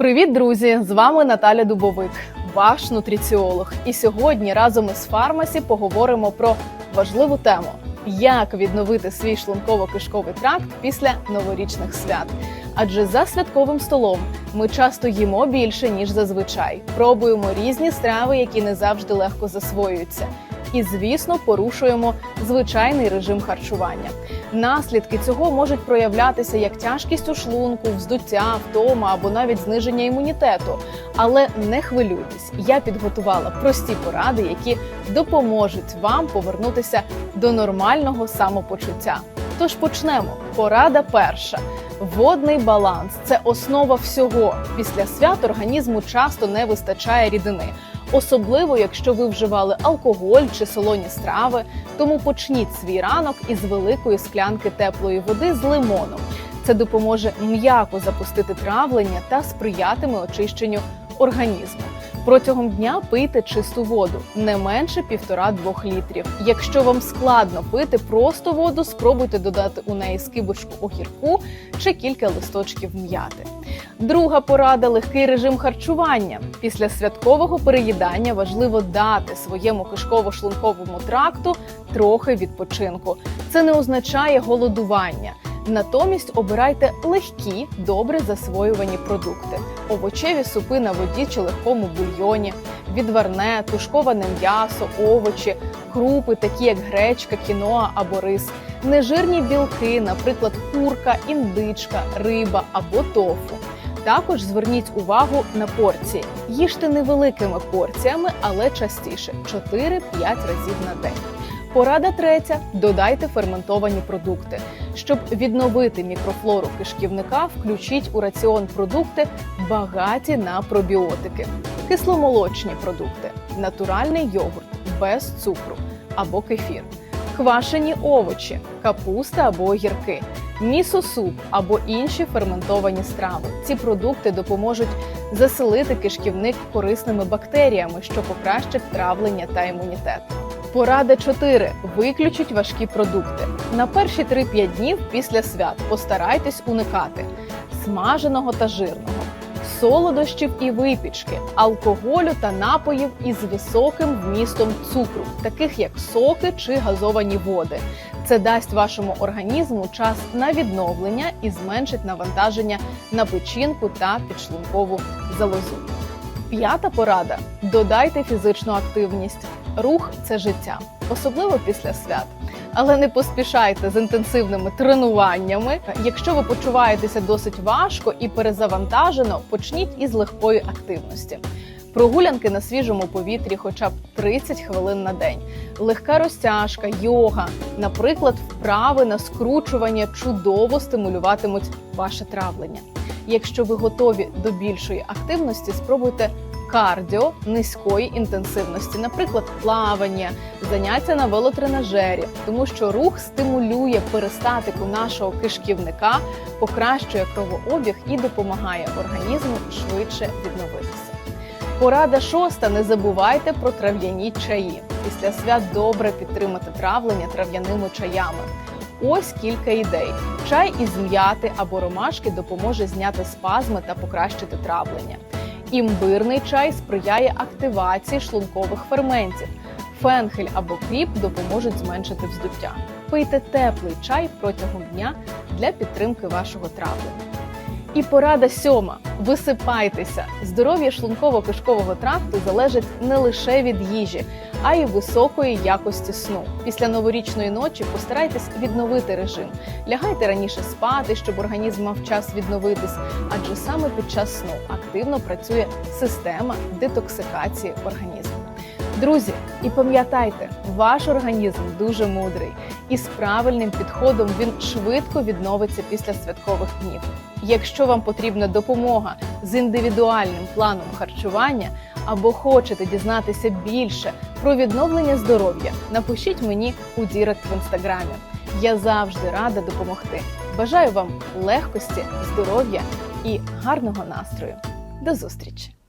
Привіт, друзі! З вами Наталя Дубовик, ваш нутриціолог. І сьогодні разом із фармасі поговоримо про важливу тему: як відновити свій шлунково-кишковий тракт після новорічних свят. Адже за святковим столом ми часто їмо більше ніж зазвичай, пробуємо різні страви, які не завжди легко засвоюються. І, звісно, порушуємо звичайний режим харчування. Наслідки цього можуть проявлятися як тяжкість у шлунку, вздуття, втома або навіть зниження імунітету. Але не хвилюйтесь, я підготувала прості поради, які допоможуть вам повернутися до нормального самопочуття. Тож почнемо. Порада перша. Водний баланс це основа всього. Після свят організму часто не вистачає рідини, особливо якщо ви вживали алкоголь чи солоні страви. Тому почніть свій ранок із великої склянки теплої води з лимоном. Це допоможе м'яко запустити травлення та сприятиме очищенню організму. Протягом дня пийте чисту воду не менше 1,5-2 літрів. Якщо вам складно пити просто воду, спробуйте додати у неї скибочку огірку чи кілька листочків м'яти. Друга порада легкий режим харчування. Після святкового переїдання важливо дати своєму кишково-шлунковому тракту трохи відпочинку. Це не означає голодування. Натомість обирайте легкі, добре засвоювані продукти: овочеві супи на воді чи легкому бульйоні, відварне, тушковане м'ясо, овочі, крупи, такі як гречка, кіноа або рис, нежирні білки, наприклад, курка, індичка, риба або тофу. Також зверніть увагу на порції. Їжте невеликими порціями, але частіше 4-5 разів на день. Порада третя: додайте ферментовані продукти. Щоб відновити мікрофлору кишківника, включіть у раціон продукти багаті на пробіотики, кисломолочні продукти, натуральний йогурт без цукру або кефір, квашені овочі, капуста або огірки, місо-суп або інші ферментовані страви. Ці продукти допоможуть заселити кишківник корисними бактеріями, що покращить травлення та імунітет. Порада 4. Виключіть важкі продукти. На перші 3-5 днів після свят постарайтесь уникати смаженого та жирного, солодощів і випічки, алкоголю та напоїв із високим вмістом цукру, таких як соки чи газовані води. Це дасть вашому організму час на відновлення і зменшить навантаження на печінку та підшлункову залозу. П'ята порада: додайте фізичну активність. Рух це життя, особливо після свят. Але не поспішайте з інтенсивними тренуваннями. Якщо ви почуваєтеся досить важко і перезавантажено, почніть із легкої активності. Прогулянки на свіжому повітрі, хоча б 30 хвилин на день, легка розтяжка, йога, наприклад, вправи на скручування чудово стимулюватимуть ваше травлення. Якщо ви готові до більшої активності, спробуйте кардіо низької інтенсивності, наприклад, плавання, заняття на велотренажері, тому що рух стимулює перистатику нашого кишківника, покращує кровообіг і допомагає організму швидше відновитися. Порада шоста: не забувайте про трав'яні чаї. Після свят добре підтримати травлення трав'яними чаями. Ось кілька ідей: чай із м'яти або ромашки допоможе зняти спазми та покращити травлення. Імбирний чай сприяє активації шлункових ферментів. Фенхель або кріп допоможуть зменшити вздуття. Пийте теплий чай протягом дня для підтримки вашого травлення. І порада сьома: висипайтеся. Здоров'я шлунково-кишкового тракту залежить не лише від їжі, а й високої якості сну. Після новорічної ночі постарайтесь відновити режим. Лягайте раніше спати, щоб організм мав час відновитись, адже саме під час сну активно працює система детоксикації організму. Друзі, і пам'ятайте, ваш організм дуже мудрий, і з правильним підходом він швидко відновиться після святкових днів. Якщо вам потрібна допомога з індивідуальним планом харчування або хочете дізнатися більше про відновлення здоров'я, напишіть мені у Дірект в інстаграмі. Я завжди рада допомогти. Бажаю вам легкості, здоров'я і гарного настрою. До зустрічі!